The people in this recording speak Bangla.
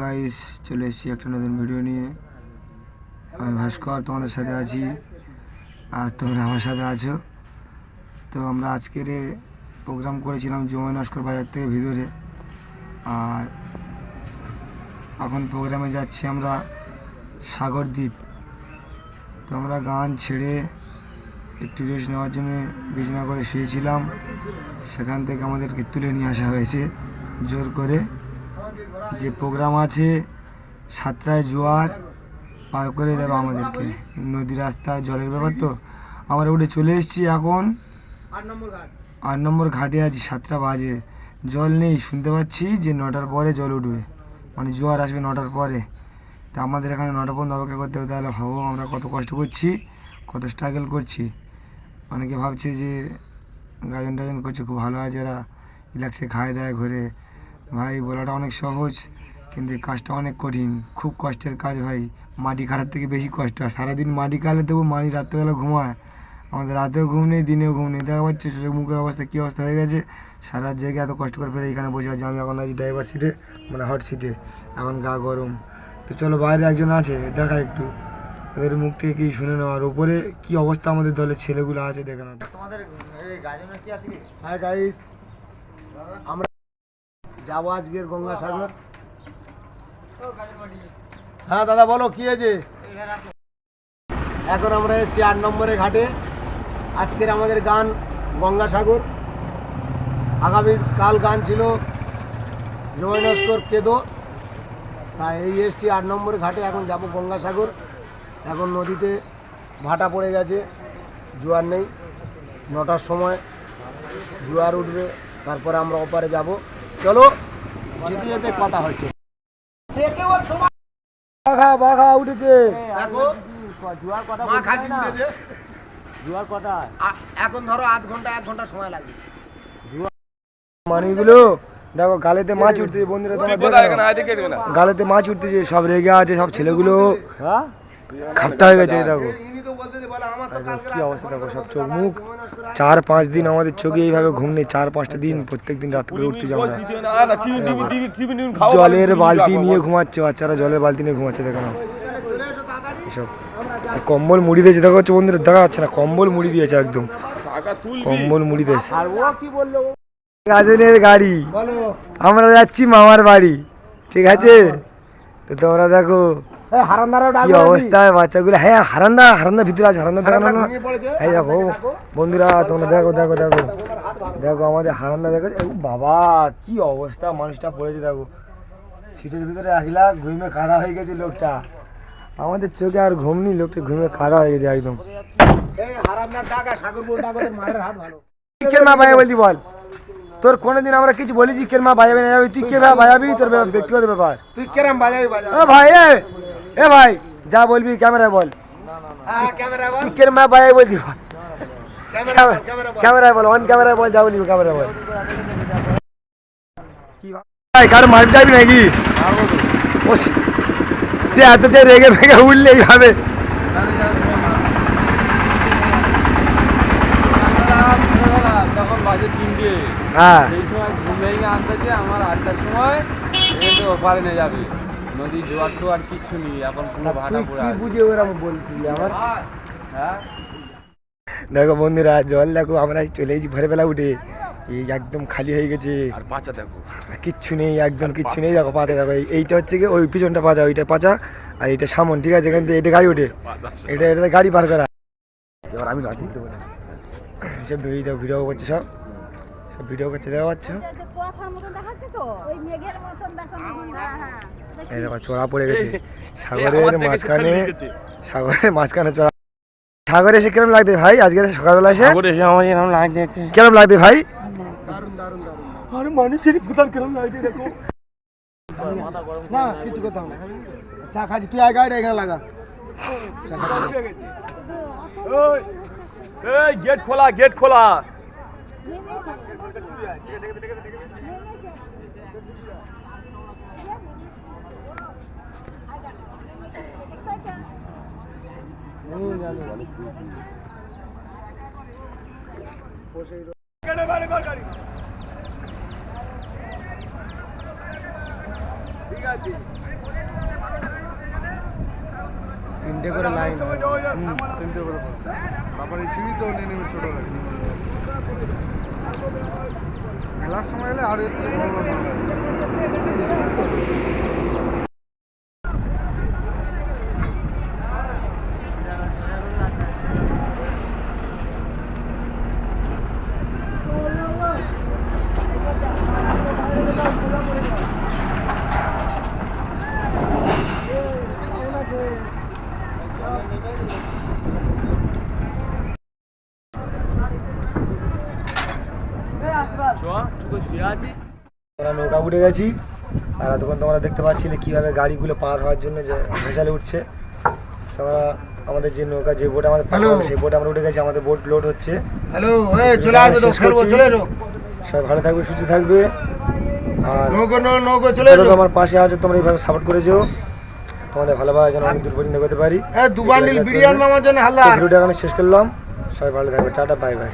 গাইস চলে এসেছি একটা নতুন ভিডিও নিয়ে। আমি ভাস্কর, তোমাদের সাথে আছি। আর তোমরা আমার সাথে আছো। তো আমরা আজকের প্রোগ্রাম করেছিলাম জমা নস্কর বাজার থেকে ভিতরে। আর এখন প্রোগ্রামে যাচ্ছি আমরা সাগরদ্বীপ তো আমরা গান ছেড়ে একটু রেস্ট নেওয়ার জন্য বিছনা করে শুয়েছিলাম। সেখান থেকে আমাদেরকে তুলে নিয়ে আসা হয়েছে, জোর করে। যে প্রোগ্রাম আছে সাতটায় জোয়ার পার করে দেবে আমাদেরকে। নদী রাস্তা জলের ব্যাপার তো। আমরা উঠে চলে এসেছি এখন। আট নম্বর ঘাটে। আছি সাতটা বাজে। জল নেই শুনতে পাচ্ছি যে নটার পরে জল উঠবে। মানে জোয়ার আসবে নটার পরে। তা আমাদের এখানে নটা পর্যন্ত অপেক্ষা করতে হবে তাহলে ভাবো আমরা কত কষ্ট করছি কত স্ট্রাগল করছি। অনেকে ভাবছে যে গাজন টাজন করছে খুব ভালো আছে এরা। রিল্যাক্সে খায় দায় ঘুরে। ভাই বলাটা অনেক সহজ কিন্তু এই কাজটা অনেক কঠিন। খুব কষ্টের কাজ ভাই। মাটি কাটার থেকে বেশি কষ্ট। হয় সারাদিন মাটি কাটলে তবু মাটি রাত্রেবেলা ঘুমায়। আমাদের রাতেও ঘুম নেই দিনেও ঘুম নেই। দেখা পাচ্ছে চোখ মুখের অবস্থা কী অবস্থা হয়ে গেছে। সারা জায়গায় এত কষ্ট করে ফেলে এখানে বসে আছি। আমি এখন আছি ড্রাইভার সিটে মানে হট সিটে এখন গা গরম। তো চলো বাইরে একজন আছে দেখা একটু। ওদের মুখ থেকে কি শুনে নেওয়া আর ওপরে কি অবস্থা আমাদের দলের ছেলেগুলো আছে দেখে নাও। হ্যাঁ গাইস আমরা যাব আজকের গঙ্গাসাগর। হ্যাঁ দাদা, বলো, কি আছে এখন আমরা এসেছি আট নম্বরে ঘাটে। আজকের আমাদের গান গঙ্গাসাগর। আগামী কাল গান ছিল জয়নস্কর কেদো। তাই এই এসছি আট নম্বর ঘাটে, এখন যাব গঙ্গাসাগর। এখন নদীতে ভাটা পড়ে গেছে, জোয়ার নেই। নটার সময় জোয়ার উঠবে, তারপরে আমরা ওপারে যাব। চলো যেতে যেতে কথা হচ্ছে। বাঘা বাঘা উঠেছে। জোয়ার কটা এখন ধরো আধ ঘণ্টা এক ঘণ্টা সময় লাগবে। দেখো গালেতে মাছ উঠতেছে বন্ধুরা। গালেতে মাছ উঠতেছে সব রেগে আছে সব ছেলেগুলো খাপটা হয়ে গেছে দেখো। আমার কি অবস্থা দেখো সব চোখ মুখ চার পাঁচ দিন আমাদের চোখে এইভাবে ঘুম নেই চার পাঁচটা দিন প্রত্যেক দিন রাত করে উঠতে যাব জলের বালতি নিয়ে ঘুমাচ্ছে বাচ্চারা জলের বালতি নিয়ে ঘুমাচ্ছে দেখো না এসব। কম্বল মুড়ি দিয়েছে দেখা যাচ্ছে বন্ধুরা দেখা যাচ্ছে না কম্বল মুড়ি দিয়েছে একদম। কম্বল মুড়ি দিয়েছে। গাজনের গাড়ি। আমরা যাচ্ছি মামার বাড়ি ঠিক আছে? তো তোমরা দেখো কি অবস্থা বাচ্চাগুলো? হ্যাঁ হারান্দা হারান্দা ভিতরে আছে হারান্দা দেখানো না এই দেখো বন্ধুরা তোমরা দেখো দেখো দেখো দেখো। আমাদের হারান্দা দেখো বাবা কি অবস্থা মানুষটা পড়েছে দেখো। সিটের ভিতরে আসলা ঘুমে কাদা হয়ে গেছে লোকটা। আমাদের চোখে আর ঘুম নেই লোকটা ঘুমে কাদা হয়ে গেছে একদম। এই হারান্দার টাকা সাগর বল? তোর কোনোদিন আমরা কিছু বলেছি কেরমা বাজাবি না যাবি? তুই কে বাজাবি তোর ব্যক্তিগত ব্যাপার। তুই কেরাম বাজাবি ভাই এ ভাই যা বলবি ক্যামেরায় বল হ্যাঁ ক্যামেরা বল তুই বলতি বল ক্যামেরা বল ক্যামেরা বল ক্যামেরায় বল অন ক্যামেরায় বল যা বলবি ক্যামেরায় বল ভাই কার মার যাবি নাকি যে এত যে রেগে ভেগে উঠলে এইভাবে হ্যাঁ সেই সময় আনতেছে আমার আটটার সময় ওপারে নিয়ে যাবে নদী জোয়ার তো আর কিচ্ছু নেই এখন পুরো ভাটা পড়ে আছে। বুঝে বলছিস আমার হ্যাঁ? দেখো বন্ধুরা জল দেখো আমরা চলে এসেছি ভোরবেলা উঠে। এই একদম খালি হয়ে গেছে। আর বাচ্চা দেখো। কিচ্ছু নেই একদম কিচ্ছু নেই। দেখো পাতা দেখো এইটা হচ্ছে কি ওই পিছনটা পাচা ওইটা পাচা আর এটা সামন ঠিক আছে? এখান থেকে এটা গাড়ি ওঠে। এটা এটাতে গাড়ি পার করা। এবার আমি সব ভিডিও ভিডিও করছে সব। সব ভিডিও করছে দেখা পাচ্ছ? কুয়াশার মতন দেখাচ্ছে তো? ওই মেঘের মতন হ্যাঁ হ্যাঁ। এই দেখো চড়া পড়ে গেছে। সাগরের মাঝখানে সাগরের মাঝখানে চড়া। সাগরে এসে কিরম লাগবে ভাই আজকে সকালবেলা এসে? এসে আমার এরকম লাগছে। কিরম লাগবে ভাই? দারুণ দারুণ দারুণ আর মানুষের ভূতার কিরম লাগবে দেখো। না কিছু কথা না। চা খাচ্ছি তুই আয় গাড়ি এখানে লাগা। চা খাচ্ছি। এই গেট খোলা গেট খোলা। তিনটে করে লাইন তিনটে করে তারপরে তো নিয়ে নেবে ছোট গাড়ি। মেলার সময় এলে আর আমরা নৌকা উঠে গেছি। আর এতক্ষণ তোমরা দেখতে পাচ্ছিলে কীভাবে গাড়িগুলো পার হওয়ার জন্য যে ভেসালে উঠছে। তোমরা আমাদের যে নৌকা যে বোট আমাদের সেই বোটে আমরা উঠে গেছি আমাদের বোট লোড হচ্ছে। সবাই ভালো থাকবে সুস্থ থাকবে। আর আমার পাশে আছো তোমরা এইভাবে সাপোর্ট করে যেও। তোমাদের ভালোবাসা যেন অনেক দূর পর্যন্ত করতে পারি। হ্যাঁ দু বান্ডিল বিরিয়ানি মামার জন্য হালদার। ভিডিওটা এখানে শেষ করলাম। সবাই ভালো থাকবে। Tata bye bye.